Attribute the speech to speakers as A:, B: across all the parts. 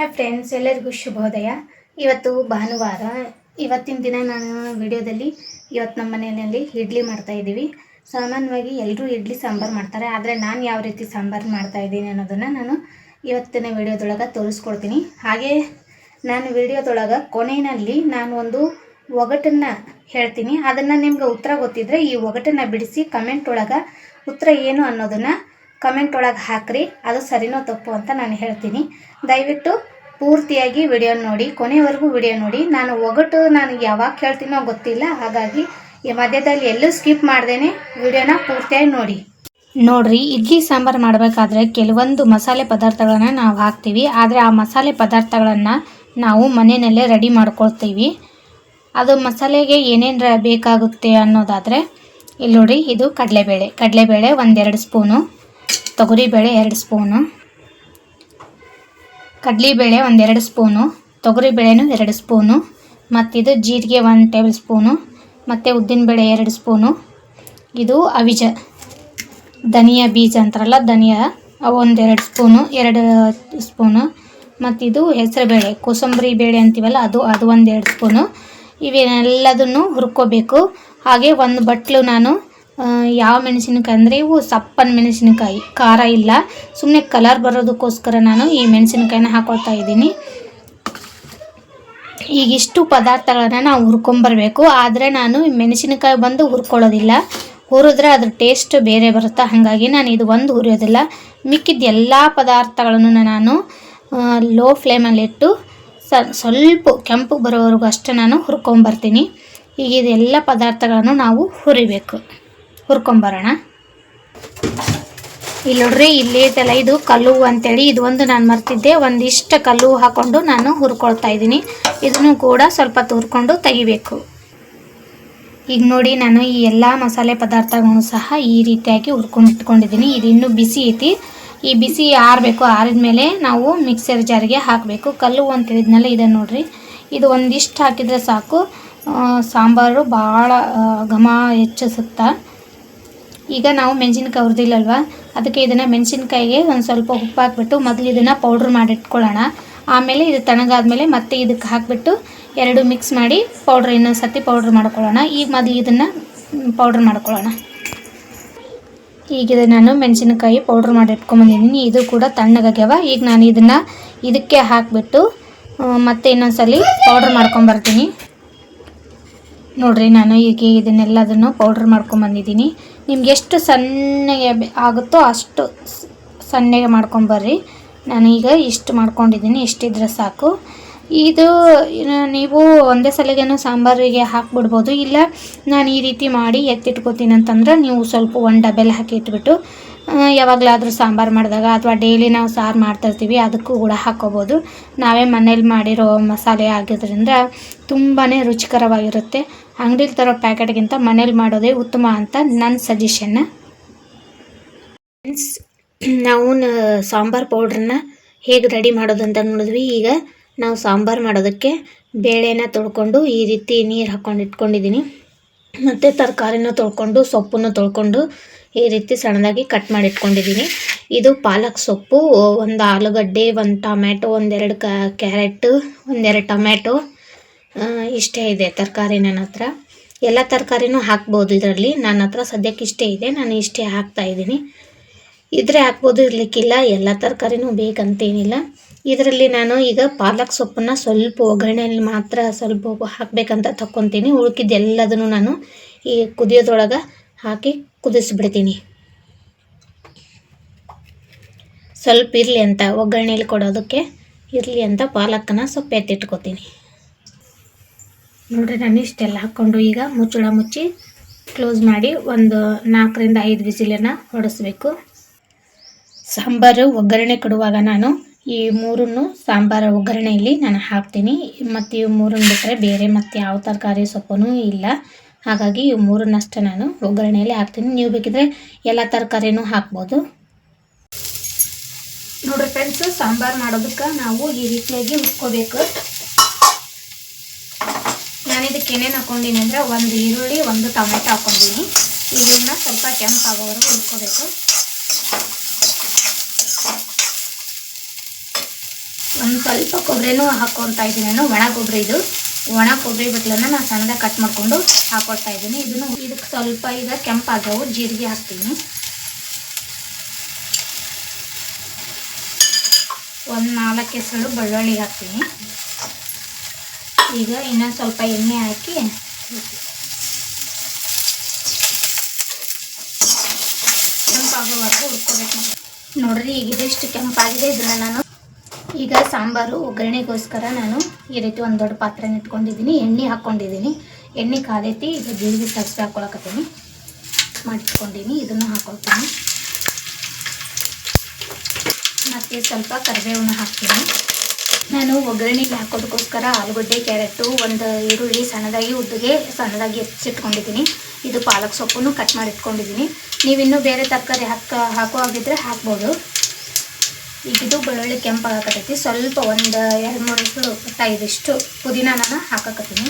A: Hi friends, ಎಲ್ಲರಿಗೂ ಶುಭೋದಯ. ಇವತ್ತು ಭಾನುವಾರ, ಇವತ್ತಿನ ದಿನ ನಾನು ವಿಡಿಯೋದಲ್ಲಿ ಇವತ್ತು ನಮ್ಮ ಮನೆಯಲ್ಲಿ ಇಡ್ಲಿ ಮಾಡ್ತಾ ಇದ್ದೀವಿ. ಸಾಮಾನ್ಯವಾಗಿ ಎಲ್ಲರೂ ಇಡ್ಲಿ ಸಾಂಬಾರು ಮಾಡ್ತಾರೆ, ಆದರೆ ನಾನು ಯಾವ ರೀತಿ ಸಾಂಬಾರು ಮಾಡ್ತಾ ಇದ್ದೀನಿ ಅನ್ನೋದನ್ನು ನಾನು ಇವತ್ತಿನ ವಿಡಿಯೋದೊಳಗೆ ತೋರಿಸ್ಕೊಡ್ತೀನಿ. ಹಾಗೆ ನಾನು ವಿಡಿಯೋದೊಳಗೆ ಕೊನೆಯಲ್ಲಿ ನಾನು ಒಂದು ಒಗಟನ್ನು ಹೇಳ್ತೀನಿ. ಅದನ್ನು ನಿಮ್ಗೆ ಉತ್ತರ ಗೊತ್ತಿದ್ದರೆ ಈ ಒಗಟನ್ನು ಬಿಡಿಸಿ ಕಮೆಂಟ್ ಒಳಗೆ ಉತ್ತರ ಏನು ಅನ್ನೋದನ್ನು ಕಮೆಂಟ್ ಒಳಗೆ ಹಾಕ್ರಿ. ಅದು ಸರಿನೋ ತಪ್ಪು ಅಂತ ನಾನು ಹೇಳ್ತೀನಿ. ದಯವಿಟ್ಟು ಪೂರ್ತಿಯಾಗಿ ವಿಡಿಯೋ ನೋಡಿ, ಕೊನೆವರೆಗೂ ವಿಡಿಯೋ ನೋಡಿ. ನಾನು ಒಗಟು ನಾನು ಯಾವಾಗ ಕೇಳ್ತೀನೋ ಗೊತ್ತಿಲ್ಲ. ಹಾಗಾಗಿ ಈ ಮಧ್ಯದಲ್ಲಿ ಎಲ್ಲೂ ಸ್ಕಿಪ್ ಮಾಡ್ದೇನೆ. ವಿಡಿಯೋನ ಪೂರ್ತಿಯಾಗಿ ನೋಡಿ. ನೋಡ್ರಿ, ಇಡ್ಲಿ ಸಾಂಬಾರು ಮಾಡಬೇಕಾದ್ರೆ ಕೆಲವೊಂದು ಮಸಾಲೆ ಪದಾರ್ಥಗಳನ್ನು ನಾವು ಹಾಕ್ತೀವಿ. ಆದರೆ ಆ ಮಸಾಲೆ ಪದಾರ್ಥಗಳನ್ನು ನಾವು ಮನೆಯಲ್ಲೇ ರೆಡಿ ಮಾಡ್ಕೊಳ್ತೀವಿ. ಅದು ಮಸಾಲೆಗೆ ಏನೇನು ಬೇಕಾಗುತ್ತೆ ಅನ್ನೋದಾದರೆ, ಇಲ್ಲಿ ನೋಡಿ, ಇದು ಕಡಲೆಬೇಳೆ. ಕಡಲೆಬೇಳೆ ಒಂದೆರಡು ಸ್ಪೂನು ತೊಗರಿಬೇಳೆ ಎರಡು ಸ್ಪೂನು. ಕಡಲೆಬೇಳೆ ಒಂದೆರಡು ಸ್ಪೂನು. ತೊಗರಿಬೇಳೆನೂ ಎರಡು ಸ್ಪೂನು. ಮತ್ತಿದು ಜೀರಿಗೆ ಒಂದು ಟೇಬಲ್ ಸ್ಪೂನು. ಮತ್ತು ಉದ್ದಿನಬೇಳೆ ಎರಡು ಸ್ಪೂನು. ಇದು ಅವಿಜ, ಧನಿಯಾ ಬೀಜ ಅಂತಾರಲ್ಲ, ಧನಿಯಾ ಒಂದೆರಡು ಸ್ಪೂನು, ಎರಡು ಸ್ಪೂನು. ಮತ್ತಿದು ಹೆಸರುಬೇಳೆ ಕೋಸಂಬರಿ ಬೇಳೆ ಅಂತೀವಲ್ಲ, ಅದು ಅದು ಒಂದೆರಡು ಸ್ಪೂನು. ಇವೆಲ್ಲದನ್ನು ಹುರ್ಕೋಬೇಕು. ಹಾಗೆ ಒಂದು ಬಟ್ಲು ನಾನು ಯಾವ ಮೆಣಸಿನಕಾಯಿ ಅಂದರೆ ಇವು ಸಪ್ಪನ ಮೆಣಸಿನಕಾಯಿ, ಖಾರ ಇಲ್ಲ. ಸುಮ್ಮನೆ ಕಲರ್ ಬರೋದಕ್ಕೋಸ್ಕರ ನಾನು ಈ ಮೆಣಸಿನಕಾಯಿನ ಹಾಕೊಳ್ತಾ ಇದ್ದೀನಿ. ಈಗಿಷ್ಟು ಪದಾರ್ಥಗಳನ್ನು ನಾವು ಹುರ್ಕೊಂಬರ್ಬೇಕು. ಆದರೆ ನಾನು ಮೆಣಸಿನಕಾಯಿ ಬಂದು ಹುರ್ಕೊಳ್ಳೋದಿಲ್ಲ. ಹುರಿದ್ರೆ ಅದ್ರ ಟೇಸ್ಟ್ ಬೇರೆ ಬರುತ್ತೆ? ಹಾಗಾಗಿ ನಾನು ಇದು ಒಂದು ಹುರಿಯೋದಿಲ್ಲ. ಮಿಕ್ಕಿದ ಎಲ್ಲ ಪದಾರ್ಥಗಳನ್ನು ನಾನು ಲೋ ಫ್ಲೇಮಲ್ಲಿಟ್ಟು ಸ, ಸ್ವಲ್ಪ ಕೆಂಪು ಬರೋವರೆಗೂ ಅಷ್ಟೇ ನಾನು ಹುರ್ಕೊಂಬರ್ತೀನಿ. ಈಗ ಇದೆಲ್ಲ ಪದಾರ್ಥಗಳನ್ನು ನಾವು ಹುರಿಬೇಕು. ಹುರ್ಕೊಂಬರೋಣ. ಇಲ್ಲಿ ನೋಡ್ರಿ, ಇಲ್ಲಿ ಐತಲ್ಲ ಇದು ಕಲ್ಲು ಅಂತೇಳಿ, ಇದು ಒಂದು ನಾನು ಮರ್ತಿದ್ದೆ, ಒಂದಿಷ್ಟು ಕಲ್ಲು ಹಾಕೊಂಡು ನಾನು ಹುರ್ಕೊಳ್ತಾ ಇದ್ದೀನಿ. ಇದನ್ನು ಕೂಡ ಸ್ವಲ್ಪ ತುರ್ಕೊಂಡು ತೆಗಿಬೇಕು. ಈಗ ನೋಡಿ, ನಾನು ಈ ಎಲ್ಲ ಮಸಾಲೆ ಪದಾರ್ಥಗಳನ್ನು ಸಹ ಈ ರೀತಿಯಾಗಿ ಹುರ್ಕೊಂಡು ಇಟ್ಕೊಂಡಿದ್ದೀನಿ. ಇದು ಇನ್ನೂ ಬಿಸಿ ಐತಿ. ಈ ಬಿಸಿ ಆರಬೇಕು ಆರಿದ ಮೇಲೆ ನಾವು ಮಿಕ್ಸರ್ ಜಾರಿಗೆ ಹಾಕಬೇಕು. ಕಲ್ಲು ಅಂತ ಹೇಳಿದ್ನಲ್ಲ ಇದೆ ನೋಡ್ರಿ. ಇದು ಒಂದಿಷ್ಟು ಹಾಕಿದರೆ ಸಾಕು. ಸಾಂಬಾರು ಭಾಳ ಘಮ ಹೆಚ್ಚಿಸುತ್ತಾ ಈಗ ನಾವು ಮೆಣಸಿನ್ಕಾಯಿ ಹುರಿದಿಲ್ಲಲ್ವ? ಅದಕ್ಕೆ ಇದನ್ನು ಮೆಣಸಿನ್ಕಾಯಿಗೆ ಒಂದು ಸ್ವಲ್ಪ ಉಪ್ಪು ಹಾಕ್ಬಿಟ್ಟು ಮೊದಲು ಇದನ್ನು ಪೌಡ್ರ್ ಮಾಡಿ ಇಟ್ಕೊಳ್ಳೋಣ. ಆಮೇಲೆ ಇದು ತಣ್ಣಗಾದ್ಮೇಲೆ ಮತ್ತೆ ಇದಕ್ಕೆ ಹಾಕಿಬಿಟ್ಟು ಎರಡು ಮಿಕ್ಸ್ ಮಾಡಿ ಪೌಡ್ರ್ ಇನ್ನೊಂದು ಸರ್ತಿ ಪೌಡ್ರ್ ಮಾಡ್ಕೊಳ್ಳೋಣ. ಈಗ ಮೊದಲು ಇದನ್ನು ಪೌಡ್ರ್ ಮಾಡ್ಕೊಳ್ಳೋಣ. ಈಗ ನಾನು ಮೆಣಸಿನಕಾಯಿ ಪೌಡ್ರ್ ಮಾಡಿ ಇಟ್ಕೊಂಬಂದಿದ್ದೀನಿ. ಇದು ಕೂಡ ತಣ್ಣಗಾಗ್ಯಾವ. ಈಗ ನಾನು ಇದನ್ನು ಇದಕ್ಕೆ ಹಾಕಿಬಿಟ್ಟು ಮತ್ತೆ ಇನ್ನೊಂದ್ಸಲಿ ಪೌಡ್ರ್ ಮಾಡ್ಕೊಂಬರ್ತೀನಿ. ನೋಡ್ರಿ, ನಾನು ಈಗ ಇದನ್ನೆಲ್ಲದನ್ನು ಪೌಡ್ರ್ ಮಾಡ್ಕೊಂಬಂದಿದ್ದೀನಿ ನಿಮ್ಗೆ ಎಷ್ಟು ಸಣ್ಣಗೆ ಆಗುತ್ತೋ ಅಷ್ಟು ಸಣ್ಣಗೆ ಮಾಡ್ಕೊಂಬರ್ರಿ ಈಗ ಇಷ್ಟು ಮಾಡ್ಕೊಂಡಿದ್ದೀನಿ ಇಷ್ಟಿದ್ರೆ ಸಾಕು. ಇದು ನೀವು ಒಂದೇ ಸಲಿಗೆನೂ ಸಾಂಬಾರಿಗೆ ಹಾಕ್ಬಿಡ್ಬೋದು. ಇಲ್ಲ, ನಾನು ಈ ರೀತಿ ಮಾಡಿ ಎತ್ತಿಟ್ಕೋತೀನಿ ಅಂತಂದ್ರೆ ನೀವು ಸ್ವಲ್ಪ ಒಂದು ಡಬೆಲ್ ಹಾಕಿ ಇಟ್ಬಿಟ್ಟು ಯಾವಾಗಲಾದರೂ ಸಾಂಬಾರು ಮಾಡಿದಾಗ ಅಥವಾ ಡೈಲಿ ನಾವು ಸಾರು ಮಾಡ್ತಾಯಿರ್ತೀವಿ ಅದಕ್ಕೂ ಕೂಡ ಹಾಕೋಬೋದು ನಾವೇ ಮನೇಲಿ ಮಾಡಿರೋ ಮಸಾಲೆ ಆಗಿದ್ರಿಂದ ತುಂಬಾ ರುಚಿಕರವಾಗಿರುತ್ತೆ. ಅಂಗಡಿಲಿ ತರೋ ಪ್ಯಾಕೆಟ್ಗಿಂತ ಮನೇಲಿ ಮಾಡೋದೇ ಉತ್ತಮ ಅಂತ ನನ್ನ ಸಜೆಷನ್ ಫ್ರೆಂಡ್ಸ್ ನಾವು ಸಾಂಬಾರು ಪೌಡ್ರನ್ನ ಹೇಗೆ ರೆಡಿ ಮಾಡೋದು ಅಂತ ನೋಡಿದ್ವಿ. ಈಗ ನಾವು ಸಾಂಬಾರು ಮಾಡೋದಕ್ಕೆ ಬೇಳೆನ ತೊಳ್ಕೊಂಡು ಈ ರೀತಿ ನೀರು ಹಾಕ್ಕೊಂಡು ಇಟ್ಕೊಂಡಿದ್ದೀನಿ ಮತ್ತು ತರಕಾರಿನ ತೊಳ್ಕೊಂಡು, ಸೊಪ್ಪನ್ನು ತೊಳ್ಕೊಂಡು ಈ ರೀತಿ ಸಣ್ಣದಾಗಿ ಕಟ್ ಮಾಡಿ ಇಟ್ಕೊಂಡಿದ್ದೀನಿ ಇದು ಪಾಲಕ್ ಸೊಪ್ಪು, ಒಂದು ಆಲೂಗಡ್ಡೆ, ಒಂದು ಟೊಮ್ಯಾಟೊ ಒಂದೆರಡು ಕ್ಯಾರೆಟ್ ಒಂದೆರಡು ಟೊಮ್ಯಾಟೊ ಇಷ್ಟೇ ಇದೆ ತರಕಾರಿ ನನ್ನ ಹತ್ರ. ಎಲ್ಲ ತರಕಾರಿನೂ ಹಾಕ್ಬೋದು ಇದರಲ್ಲಿ. ನನ್ನ ಹತ್ರ ಸದ್ಯಕ್ಕೆ ಇಷ್ಟೇ ಇದೆ. ನಾನು ಇಷ್ಟೇ ಹಾಕ್ತಾ ಇದ್ದೀನಿ. ಇದ್ರೆ ಹಾಕ್ಬೋದು, ಇರಲಿಕ್ಕಿಲ್ಲ. ಎಲ್ಲ ತರಕಾರಿನೂ ಬೇಕಂತೇನಿಲ್ಲ. ಇದರಲ್ಲಿ ನಾನು ಈಗ ಪಾಲಕ್ ಸೊಪ್ಪನ್ನು ಸ್ವಲ್ಪ ಒಗ್ಗರಣೆಯಲ್ಲಿ ಮಾತ್ರ ಸ್ವಲ್ಪ ಹಾಕಬೇಕಂತ ತಕ್ಕೊತೀನಿ. ಉಳ್ಕಿದ್ದೆಲ್ಲದನ್ನು ನಾನು ಈ ಕುದಿಯೋದ್ರೊಳಗೆ ಹಾಕಿ ಕುದಿಸ್ಬಿಡ್ತೀನಿ. ಸ್ವಲ್ಪ ಇರಲಿ ಅಂತ ಒಗ್ಗರಣೆಯಲ್ಲಿ ಕೊಡೋದಕ್ಕೆ ಇರಲಿ ಅಂತ ಪಾಲಕನ್ನ ಸೊಪ್ಪು ಎತ್ತಿಟ್ಕೊತೀನಿ ನೋಡ್ರಿ ನಾನು ಇಷ್ಟೆಲ್ಲ ಹಾಕ್ಕೊಂಡು ಈಗ ಮುಚ್ಚಳ ಮುಚ್ಚಿ ಕ್ಲೋಸ್ ಮಾಡಿ ಒಂದು ನಾಲ್ಕರಿಂದ ಐದು ವಿಸಿಲನ್ನು ಹೊಡೆಸ್ಬೇಕು. ಸಾಂಬಾರು ಒಗ್ಗರಣೆ ಕೊಡುವಾಗ ನಾನು ಈ ಮೂರನ್ನು ಸಾಂಬಾರು ಒಗ್ಗರಣೆಯಲ್ಲಿ ನಾನು ಹಾಕ್ತೀನಿ. ಮತ್ತು ಇವು ಮೂರನ್ನು ಬಿಟ್ಟರೆ ಬೇರೆ ಮತ್ತು ಯಾವ ತರಕಾರಿ ಸೊಪ್ಪು ಇಲ್ಲ. ಹಾಗಾಗಿ ಇವು ಮೂರನ್ನಷ್ಟೇ ನಾನು ಒಗ್ಗರಣೆಯಲ್ಲಿ ಹಾಕ್ತೀನಿ. ನೀವು ಬೇಕಿದ್ರೆ ಎಲ್ಲ ತರಕಾರಿನೂ ಹಾಕ್ಬೋದು. ನೋಡ್ರಿ ಫ್ರೆಂಡ್ಸು ಸಾಂಬಾರು ಮಾಡೋದಕ್ಕೆ ನಾವು ಈ ರೀತಿಯಾಗಿ ಹುರ್ಕೋಬೇಕು. ನಾನು ಇದಕ್ಕೆ ಏನೇನು ಹಾಕೊಂಡಿನಿ ಅಂದರೆ ಒಂದು ಈರುಳ್ಳಿ, ಒಂದು ಟೊಮೆಟೊ ಹಾಕೊಂಡಿನಿ. ಇದನ್ನು ಸ್ವಲ್ಪ ಕೆಂಪಾಗೋವರೆಗೂ ಹುರ್ಕೋಬೇಕು. ಒಂದು ಸ್ವಲ್ಪ ಕೊಬ್ಬರಿನೂ ಹಾಕ್ಕೊತಾ ಇದ್ದೀನಿ ನಾನು, ಒಣ ಕೊಬ್ಬರಿ ಇದು. ಒಣ ಕೊಬ್ಬರಿ ಬಿಟ್ಲನ್ನ ನಾನು ಸಣ್ಣದಾಗಿ ಕಟ್ ಮಾಡಿಕೊಂಡು ಹಾಕೊಳ್ತಾ ಇದ್ದೀನಿ. ಇದನ್ನು ಇದಕ್ಕೆ ಸ್ವಲ್ಪ ಈಗ ಕೆಂಪಾಗವು ಜೀರಿಗೆ ಹಾಕ್ತೀನಿ. ಒಂದು ನಾಲ್ಕು ಹೆಸರು ಬೆಳ್ಳುಳ್ಳಿ ಹಾಕ್ತೀನಿ. ಈಗ ಇನ್ನೊಂದು ಸ್ವಲ್ಪ ಎಣ್ಣೆ ಹಾಕಿ ಕೆಂಪಾಗೋವರೆಗೂ ಹುರ್ಕೋಬೇಕು. ನೋಡ್ರಿ, ಈಗ ಇದಿಷ್ಟು ಕೆಂಪಾಗಿದೆ ಇದನ್ನ ನಾನು. ಈಗ ಸಾಂಬಾರು ಒಗ್ಗರಣೆಗೋಸ್ಕರ ನಾನು ಈ ರೀತಿ ಒಂದು ದೊಡ್ಡ ಪಾತ್ರೆನ ಇಟ್ಕೊಂಡಿದ್ದೀನಿ, ಎಣ್ಣೆ ಹಾಕ್ಕೊಂಡಿದ್ದೀನಿ. ಎಣ್ಣೆ ಕಾದೈತಿ, ಈಗ ಜೀರಿಗೆ ಸಾಸಿವೆ ಹಾಕ್ಕೊಳಕತ್ತೀನಿ ಮಾಡಿಟ್ಕೊಂಡಿನಿ ಇದನ್ನು ಹಾಕೊಳ್ತೀನಿ. ಮತ್ತು ಸ್ವಲ್ಪ ಕರಿಬೇವನ್ನ ಹಾಕ್ತೀನಿ. ನಾನು ಒಗ್ಗರಣೆಗೆ ಹಾಕೋದಕ್ಕೋಸ್ಕರ ಆಲೂಗಡ್ಡೆ, ಕ್ಯಾರೆಟು, ಒಂದು ಈರುಳ್ಳಿ ಸಣ್ಣದಾಗಿ, ಉದ್ದಿಗೆ ಸಣ್ಣದಾಗಿ ಹೆಚ್ಚಿಟ್ಕೊಂಡಿದ್ದೀನಿ. ಇದು ಪಾಲಕ್ ಸೊಪ್ಪನ್ನು ಕಟ್ ಮಾಡಿ ಇಟ್ಕೊಂಡಿದ್ದೀನಿ ನೀವಿನ್ನೂ ಬೇರೆ ತರಕಾರಿ ಹಾಕ ಹಾಕೋ ಹಾಗಿದ್ರೆ ಹಾಕ್ಬೋದು. ಈಗ ಇದು ಬೆಳ್ಳುಳ್ಳಿ ಕೆಂಪಾಗಕತ್ತೈತಿ ಸ್ವಲ್ಪ ಒಂದು ಎರಡು, ಮೂರು ಪುಟ್ಟ ಇದಿಷ್ಟು ಪುದೀನಾನ ಹಾಕಕತ್ತೀನಿ.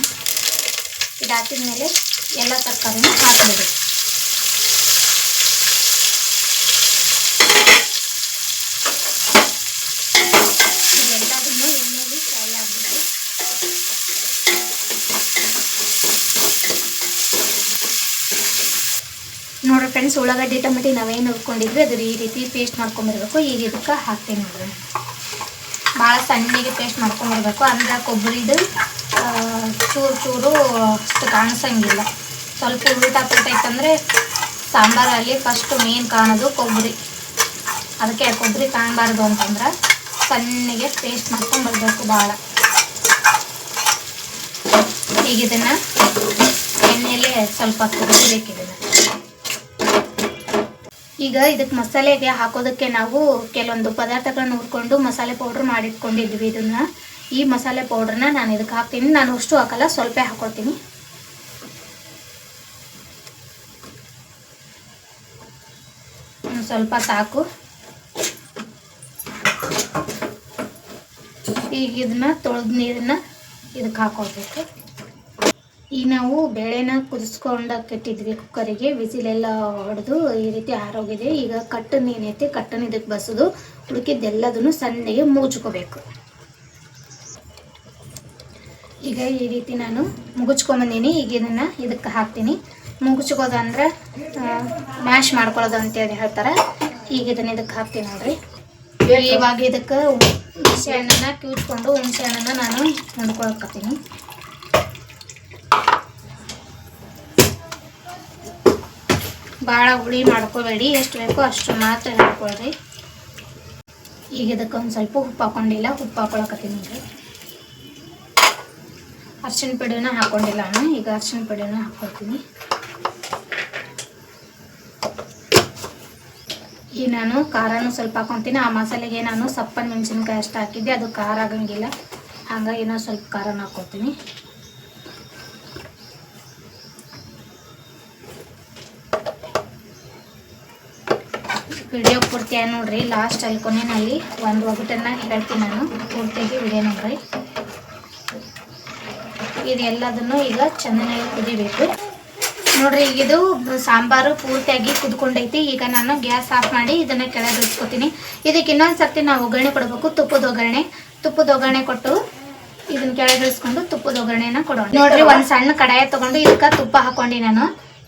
A: ಇದಾಕಿದ್ಮೇಲೆ ಹಾಕಿದ ಮೇಲೆ ಎಲ್ಲ ತರಕಾರಿನೂ ಹಾಕಬೇಕು ಇದೆಲ್ಲದನ್ನು ಎಣ್ಣೆಲಿ ಫ್ರೈ ಆಗಬೇಕು ನೋಡ್ರಿ ಫ್ರೆಂಡ್ಸ್, ಉಳ್ಳಾಗಡ್ಡಿ, ಟೊಮೆಟಿ ನಾವೇನು ಹುರ್ಕೊಂಡಿದ್ವಿ ಅದ್ರ ಈ ರೀತಿ ಪೇಸ್ಟ್ ಮಾಡ್ಕೊಂಬರ್ಬೇಕು. ಈಗ ಇದಕ್ಕೆ ಹಾಕ್ತೀನಿ ನೋಡಿ ಭಾಳ ಸಣ್ಣಗೆ ಪೇಸ್ಟ್ ಮಾಡ್ಕೊಂಬರ್ಬೇಕು. ಅಂದ್ರೆ ಕೊಬ್ಬರಿದು ಚೂರು ಚೂರು ಅಷ್ಟು ಕಾಣಿಸಂಗಿಲ್ಲ. ಸ್ವಲ್ಪ ಉಲ್ಟಾ ಇತ್ತಂದರೆ ಸಾಂಬಾರಲ್ಲಿ ಫಸ್ಟು ಮೇನ್ ಕಾಣೋದು ಕೊಬ್ಬರಿ. ಅದಕ್ಕೆ ಕೊಬ್ಬರಿ ಕಾಣಬಾರ್ದು ಅಂತಂದ್ರೆ ಸಣ್ಣಗೆ ಪೇಸ್ಟ್ ಮಾಡ್ಕೊಂಬರ್ಬೇಕು ಭಾಳ. ಈಗ ಇದನ್ನು ಸ್ವಲ್ಪ ಕುದಿಬೇಕು ಈಗ ಇದಕ್ಕೆ ಮಸಾಲೆಗೆ ಹಾಕೋದಕ್ಕೆ ನಾವು ಕೆಲವೊಂದು ಪದಾರ್ಥಗಳನ್ನ ಹುರ್ಕೊಂಡು ಮಸಾಲೆ ಪೌಡ್ರ್ ಮಾಡಿಟ್ಕೊಂಡಿದ್ವಿ ಇದನ್ನ. ಈ ಮಸಾಲೆ ಪೌಡ್ರನ್ನ ನಾನು ಇದಕ್ಕೆ ಹಾಕ್ತೀನಿ. ನಾನು ಅಷ್ಟು ಹಾಕಲ್ಲ, ಸ್ವಲ್ಪ ಹಾಕೊಳ್ತೀನಿ. ಸ್ವಲ್ಪ ಸಾಕು. ಈಗ ಇದನ್ನ ತೊಳೆದ ನೀರನ್ನ ಇದಕ್ಕೆ ಹಾಕೊಳ್ಬೇಕು. ಈಗ ನಾವು ಬೇಳೆನ ಕುದಿಸ್ಕೊಂಡ ಕೆಟ್ಟಿದ್ವಿ ಕುಕ್ಕರಿಗೆ. ವಿಸಿಲೆಲ್ಲ ಹೊಡೆದು ಈ ರೀತಿ ಆರೋಗಿದೆ. ಈಗ ಕಟ್ಟನ್ ಏನೈತಿ, ಕಟ್ಟನ್ ಇದಕ್ಕೆ ಬಸೋದು ಹುಡುಕಿದ್ದೆಲ್ಲದನ್ನು ಸಣ್ಣಗೆ ಮುಗುಚ್ಕೋಬೇಕು. ಈಗ ಈ ರೀತಿ ನಾನು ಮುಗುಚ್ಕೊಂಬಂದೀನಿ. ಈಗ ಇದನ್ನು ಇದಕ್ಕೆ ಹಾಕ್ತೀನಿ. ಮುಗುಚ್ಕೋದು ಅಂದ್ರೆ ಮ್ಯಾಶ್ ಮಾಡ್ಕೊಳ್ಳೋದು ಅಂತೇಳಿ ಹೇಳ್ತಾರೆ. ಈಗ ಇದನ್ನ ಇದಕ್ಕೆ ಹಾಕ್ತೀನಿ ನೋಡ್ರಿ. ಇವಾಗ ಇದಕ್ಕೆ ಹುಣಸೆ ಹಣ್ಣನ್ನ ಕ್ಯೂಚ್ಕೊಂಡು ಹುಣಸೆ ಹಣ್ಣನ್ನ ನಾನು ಹೊಂದ್ಕೊಳಕತ್ತೀನಿ ಭಾಳ ಹುಳಿ ಮಾಡ್ಕೋಬೇಡಿ, ಎಷ್ಟು ಬೇಕೋ ಅಷ್ಟು ಮಾತ್ರ ಹಾಕೊಳ್ರಿ ಈಗ ಇದಕ್ಕೆ ಒಂದು ಸ್ವಲ್ಪ ಉಪ್ಪು ಹಾಕೊಂಡಿಲ್ಲ, ಉಪ್ಪು ಹಾಕೊಳಕತ್ತೀನಿ ನೋಡ್ರಿ. ಅರ್ಶಿನ ಪುಡಿನ ಹಾಕೊಂಡಿಲ್ಲ ನಾನು, ಈಗ ಅರ್ಶಿನ ಪುಡಿನ ಹಾಕ್ಕೊಳ್ತೀನಿ ಈಗ ನಾನು ಖಾರನೂ ಸ್ವಲ್ಪ ಹಾಕೊತೀನಿ, ಆ ಮಸಾಲೆಗೆ ನಾನು ಸಪ್ಪನ ಮೆಣಸಿನ್ಕಾಯಿ ಅಷ್ಟು ಹಾಕಿದ್ದೆ, ಅದು ಖಾರ ಆಗಂಗಿಲ್ಲ. ಹಾಗಾಗಿ ನಾನು ಸ್ವಲ್ಪ ಖಾರನ ಹಾಕ್ಕೊತೀನಿ ವಿಡಿಯೋ ಪೂರ್ತಿಯ ನೋಡ್ರಿ. ಲಾಸ್ಟ್ ಅಲ್ಲಿ ಕೊನೆಯಲ್ಲಿ ಒಂದು ಒಗಟನ್ನ ಹೇಳ್ತೀನಿ ನಾನು ಪೂರ್ತಿಯಾಗಿ ವಿಡಿಯೋ ನೋಡ್ರಿ. ಇದೆಲ್ಲದನ್ನು ಈಗ ಚೆನ್ನಾಗಿ ಕುದಿಬೇಕು. ನೋಡ್ರಿ ಈಗ ಇದು ಸಾಂಬಾರು ಪೂರ್ತಿಯಾಗಿ ಕುದ್ಕೊಂಡೈತಿ. ಈಗ ನಾನು ಗ್ಯಾಸ್ ಆಫ್ ಮಾಡಿ ಇದನ್ನ ಕೆಳಗೆ ಇಟ್ಕೋತೀನಿ. ಇದಕ್ಕೆ ಇನ್ನೊಂದು ಸರ್ತಿ ನಾವು ಒಗ್ಗರಣೆ ಕೊಡಬೇಕು. ತುಪ್ಪದ ಒಗ್ಗರಣೆ. ತುಪ್ಪದ ಒಗ್ಗರಣೆ ಕೊಟ್ಟು ಇದನ್ನ ಕೆಳಗಿಳಿಸ್ಕೊಂಡು ತುಪ್ಪದ ಒಗ್ಗರಣೆನ ಕೊಡೋಣ. ನೋಡ್ರಿ, ಒಂದ್ ಸಣ್ಣ ಕಡಾಯ ತಗೊಂಡು ಇದಕ್ಕೆ ತುಪ್ಪ ಹಾಕೊಂಡಿ ನಾನು.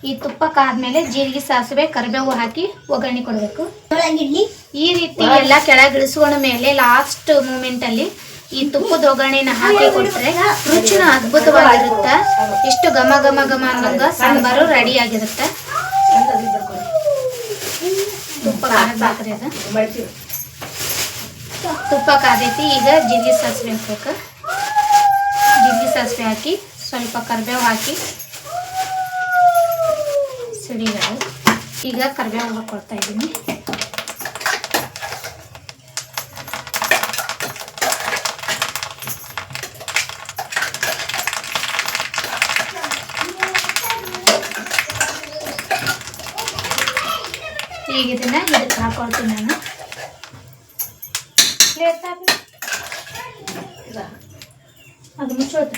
A: ಈ ತುಪ್ಪ ಕಾದ್ಮೇಲೆ ಜೀರಿಗೆ, ಸಾಸಿವೆ, ಕರಿಬೇವು ಹಾಕಿ ಒಗ್ಗರಣೆ ಕೊಡಬೇಕು. ಈ ರೀತಿ ಎಲ್ಲ ಕೆಳಗೆ ಇಳಿಸ್ಕೊಂಡ ಮೇಲೆ ಲಾಸ್ಟ್ ಮೂಮೆಂಟ್ ಅಲ್ಲಿ ಈ ತುಪ್ಪದ ಒಗ್ಗರಣೆನ ಹಾಕಿ ಕೊಟ್ರೆ ರುಚಿನ ಅದ್ಭುತವಾಗಿರುತ್ತ. ಎಷ್ಟು ಘಮ ಘಮ ಘಮ ಅನ್ನಂಗ ಸಾಂಬಾರು ರೆಡಿ ಆಗಿರುತ್ತೆ. ತುಪ್ಪ ಅದ. ತುಪ್ಪ ಕಾದೈತಿ, ಈಗ ಜೀರಿಗೆ, ಸಾಸಿವೆ ಹಾಕ್ಬೇಕು. ಜೀರಿಗೆ, ಸಾಸಿವೆ ಹಾಕಿ ಸ್ವಲ್ಪ ಕರಿಬೇವು ಹಾಕಿ ಸಿಡಿಗಳು ಈಗ ಕರಿಬೇವು ಹಾಕೊಳ್ತಾ ಇದ್ದೀನಿ. ಈಗ ಇದನ್ನ ಇದಕ್ಕೆ ಹಾಕೊಳ್ತೀನಿ ನಾನು. ಅದು ಮುಚ್ಚೋದು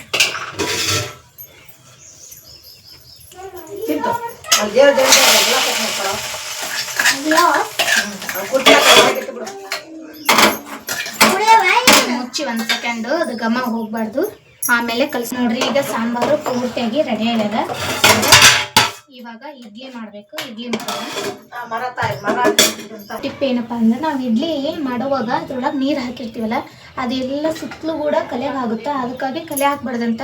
A: ಮುಚ್ಚಿ ಸೆಕೆಂಡು ಅದು ಘಮ ಹೋಗ್ಬಾರ್ದು. ಆಮೇಲೆ ಕಲ್ಸಿ ನೋಡ್ರಿ, ಈಗ ಸಾಂಬಾರು ಪೂರ್ತಿಯಾಗಿ ರೆಡಿ ಆಗ್ಯದ. ಇವಾಗ ಇಡ್ಲಿ ಮಾಡಬೇಕು, ಇಡ್ಲಿ ಮಾಡೋಣ ಟಿಪ್ ಏನಪ್ಪ ಅಂದ್ರೆ ನಾವು ಇಡ್ಲಿ ಮಾಡುವಾಗ ಅದ್ರೊಳಗೆ ನೀರು ಹಾಕಿರ್ತೀವಲ್ಲ, ಅದೆಲ್ಲ ಸುತ್ತಲೂ ಕೂಡ ಕಲೆ ಆಗುತ್ತೆ, ಅದಕ್ಕಾಗಿ ಕಲೆ ಹಾಕ್ಬಾರ್ದಂತ.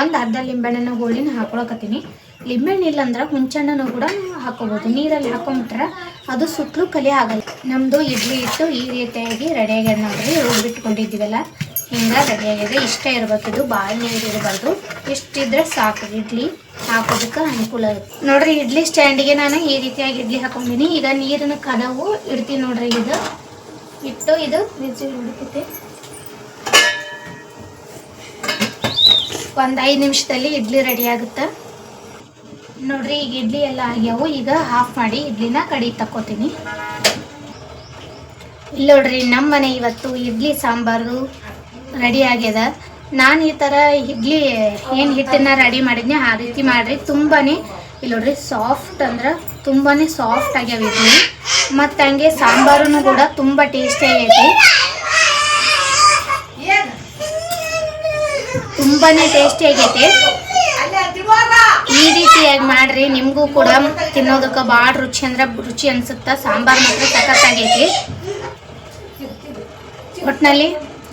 A: ಒಂದು ಅರ್ಧ ಲಿಂಬೆಹಣ್ಣು ಗೋಳಿನ ಹಾಕೊಳಕತ್ತೀನಿ. ಲಿಂಬೆಹಣ್ಣು ಇಲ್ಲ ಅಂದ್ರೆ ಹುಂಚಣ್ಣನು ಕೂಡ ಹಾಕೋಬಹುದು ನೀರಲ್ಲಿ ಹಾಕೊಂಡ್ಬಿಟ್ರೆ ಅದು ಸುತ್ತಲೂ ಕಲಿ ಆಗಲ್ಲ. ನಮ್ಮದು ಇಡ್ಲಿ ಇಟ್ಟು ಈ ರೀತಿಯಾಗಿ ರೆಡಿ ಆಗ್ಯದ ನೋಡ್ರಿ ಬಿಟ್ಕೊಂಡಿದ್ದೀವಲ್ಲ ಹಿಂಗೆ ರೆಡಿ ಆಗಿದೆ ಇಷ್ಟೇ ಇರ್ಬೇಕು. ಇದು ಭಾಳ ನೀರು ಇರಬಾರ್ದು. ಇಷ್ಟಿದ್ರೆ ಸಾಕು. ಇಡ್ಲಿ ಹಾಕೋದಕ್ಕೆ ಅನುಕೂಲ ಆಗುತ್ತೆ ನೋಡ್ರಿ, ಇಡ್ಲಿ ಸ್ಟ್ಯಾಂಡಿಗೆ ನಾನು ಈ ರೀತಿಯಾಗಿ ಇಡ್ಲಿ ಹಾಕೊಂಡಿನಿ ಈಗ ನೀರಿನ ಕದವು ಇಡ್ತೀನಿ ನೋಡ್ರಿ. ಇದು ಇಟ್ಟು ಇದು ಬಿಸಿ ಹುಡುಕುತ್ತೆ ಒಂದು ಐದು ನಿಮಿಷದಲ್ಲಿ ಇಡ್ಲಿ ರೆಡಿ ಆಗುತ್ತೆ. ನೋಡ್ರಿ, ಈಗ ಇಡ್ಲಿ ಎಲ್ಲ ಆಗ್ಯಾವು. ಈಗ ಹಾಫ್ ಮಾಡಿ ಇಡ್ಲಿನ ಕಡಿ ತಕ್ಕೋತೀನಿ. ಇಲ್ಲಿ ನೋಡ್ರಿ ನಮ್ಮ ಮನೆ ಇವತ್ತು ಇಡ್ಲಿ ಸಾಂಬಾರು ರೆಡಿ ಆಗ್ಯದ. ನಾನು ಈ ಥರ ಇಡ್ಲಿ ಏನು ಹಿಟ್ಟನ್ನ ರೆಡಿ ಮಾಡಿದ್ನಿ, ಆ ರೀತಿ ಮಾಡಿರಿ. ತುಂಬಾ ಇಲ್ಲಿ ನೋಡ್ರಿ ಸಾಫ್ಟ್ ಅಂದ್ರೆ ತುಂಬಾ ಸಾಫ್ಟ್ ಆಗ್ಯಾವ ಇಡ್ಲಿ. ಮತ್ತು ಹಂಗೆ ಸಾಂಬಾರು ಕೂಡ ತುಂಬ ಟೇಸ್ಟಿ ಆಗೈತಿ. ತುಂಬಾ ಟೇಸ್ಟಿ ಆಗೈತಿ. ಈ ರೀತಿಯಾಗಿ ಮಾಡ್ರಿ. ನಿಮಗೂ ಕೂಡ ತಿನ್ನೋದಕ್ಕೆ ಭಾಳ ರುಚಿ ಅಂದ್ರೆ ರುಚಿ ಅನ್ಸುತ್ತೆ. ಸಾಂಬಾರು ಮಾತ್ರ ಸಖತ್ತಾಗೈತಿ. ಒಟ್ನಲ್ಲಿ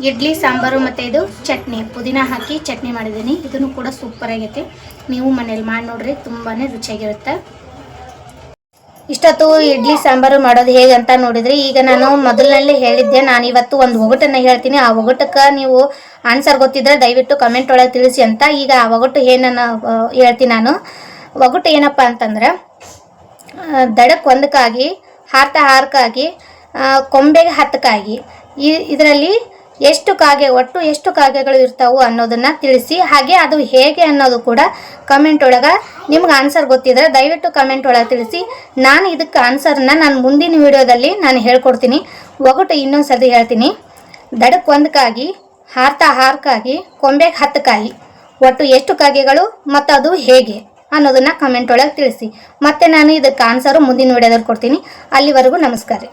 A: ಇಡ್ಲಿ, ಸಾಂಬಾರು ಮತ್ತು ಇದು ಚಟ್ನಿ. ಪುದೀನ ಹಾಕಿ ಚಟ್ನಿ ಮಾಡಿದ್ದೀನಿ. ಇದನ್ನು ಕೂಡ ಸೂಪರ್ ಆಗೈತಿ. ನೀವು ಮನೇಲಿ ಮಾಡಿ ನೋಡ್ರಿ ತುಂಬಾ ರುಚಿಯಾಗಿರುತ್ತೆ. ಇಷ್ಟೊತ್ತು ಇಡ್ಲಿ ಸಾಂಬಾರು ಮಾಡೋದು ಹೇಗೆ ಅಂತ ನೋಡಿದ್ರಿ. ಈಗ ನಾನು ಮೊದಲಿನಲ್ಲಿ ಹೇಳಿದ್ದೆ, ನಾನು ಇವತ್ತು ಒಂದು ಒಗಟನ್ನು ಹೇಳ್ತೀನಿ. ಆ ಒಗಟಕ್ಕೆ ನೀವು ಆನ್ಸರ್ ಗೊತ್ತಿದ್ರೆ ದಯವಿಟ್ಟು ಕಮೆಂಟ್ ಒಳಗೆ ತಿಳಿಸಿ ಅಂತ. ಈಗ ಆ ಒಗಟು ಏನನ್ನ ಹೇಳ್ತೀನಿ ನಾನು. ಒಗಟು ಏನಪ್ಪ ಅಂತಂದ್ರೆ ದಡಕ್ಕೆ ಒಂದಕ್ಕಾಗಿ ಹಾರ್ತ ಹಾರಕ್ಕಾಗಿ ಕೊಂಬೆಗೆ ಹತ್ತಕ್ಕಾಗಿ, ಈ, ಇದರಲ್ಲಿ ಎಷ್ಟು ಕಾಗೆ ಒಟ್ಟು ಎಷ್ಟು ಕಾಗೆಗಳು ಇರ್ತಾವು ಅನ್ನೋದನ್ನ ತಿಳಿಸಿ, ಹಾಗೆ ಅದು ಹೇಗೆ ಅನ್ನೋದು ಕೂಡ ಕಮೆಂಟ್ ಒಳಗೆ ನಿಮ್ಗೆ ಆನ್ಸರ್ ಗೊತ್ತಿದ್ರೆ ದಯವಿಟ್ಟು ಕಮೆಂಟ್ ಒಳಗೆ ತಿಳಿಸಿ. ನಾನು ಇದಕ್ಕೆ ಆನ್ಸರ್ನ ನಾನು ಮುಂದಿನ ವಿಡಿಯೋದಲ್ಲಿ ನಾನು ಹೇಳ್ಕೊಡ್ತೀನಿ. ಒಗಟು ಇನ್ನೊಂದು ಸತಿ ಹೇಳ್ತೀನಿ. ದಡಕ್ಕೆ ಒಂದಕ್ಕಾಗಿ ಹಾರ್ತಾ ಹಾರ್ಕಾಗಿ ಕೊಂಬೆಗೆ ಹತ್ತು ಕಾಯಿ. ಒಟ್ಟು ಎಷ್ಟು ಕಾಗೆಗಳು, ಮತ್ತು ಅದು ಹೇಗೆ ಅನ್ನೋದನ್ನು ಕಮೆಂಟ್ ಒಳಗೆ ತಿಳಿಸಿ. ಮತ್ತೆ ನಾನು ಇದಕ್ಕೆ ಆನ್ಸರು ಮುಂದಿನ ವಿಡಿಯೋದಲ್ಲಿ ಕೊಡ್ತೀನಿ. ಅಲ್ಲಿವರೆಗೂ ನಮಸ್ಕಾರ